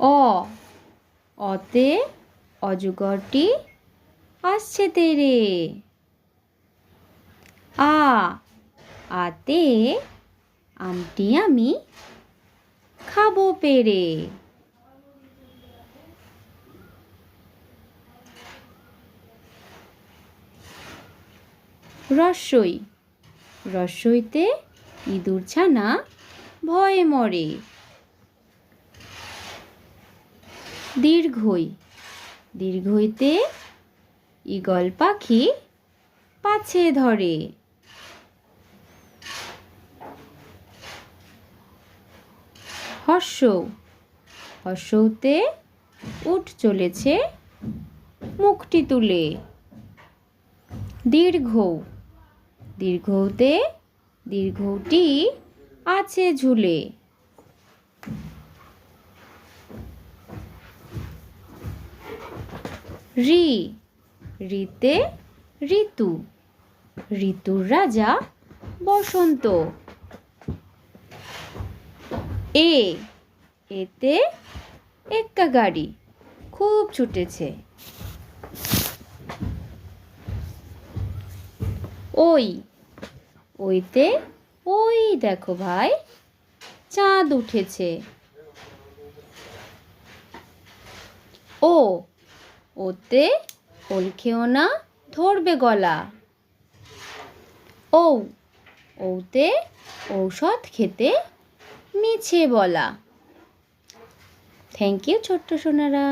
অ। অতে অজগরটি আসছে তেরে। আ। আতে আমটি আমি খাব পেরে। রস্যই রস্যইতে ইঁদুর ছানা ভয়ে মরে। দীর্ঘই। দীর্ঘইতে ঈগল পাখি পাছে ধরে। হর্ষ হর্ষতে উঠ চলেছে মুখটি তুলে। দীর্ঘ দীর্ঘতে দীর্ঘটি আছে ঝুলে। রি রিতে ঋতু, ঋতুর রাজা বসন্ত। এ, এতে এক্কা গাড়ি, খুব ছুটেছে। ওই, ওইতে ওই দেখো ভাই, চাঁদ উঠেছে ও ওতে ওল খেও না, ধরবে গলা। ও ওতে ঔষধ খেতে মিছে বলা। থ্যাংক ইউ ছোট্ট সোনারা।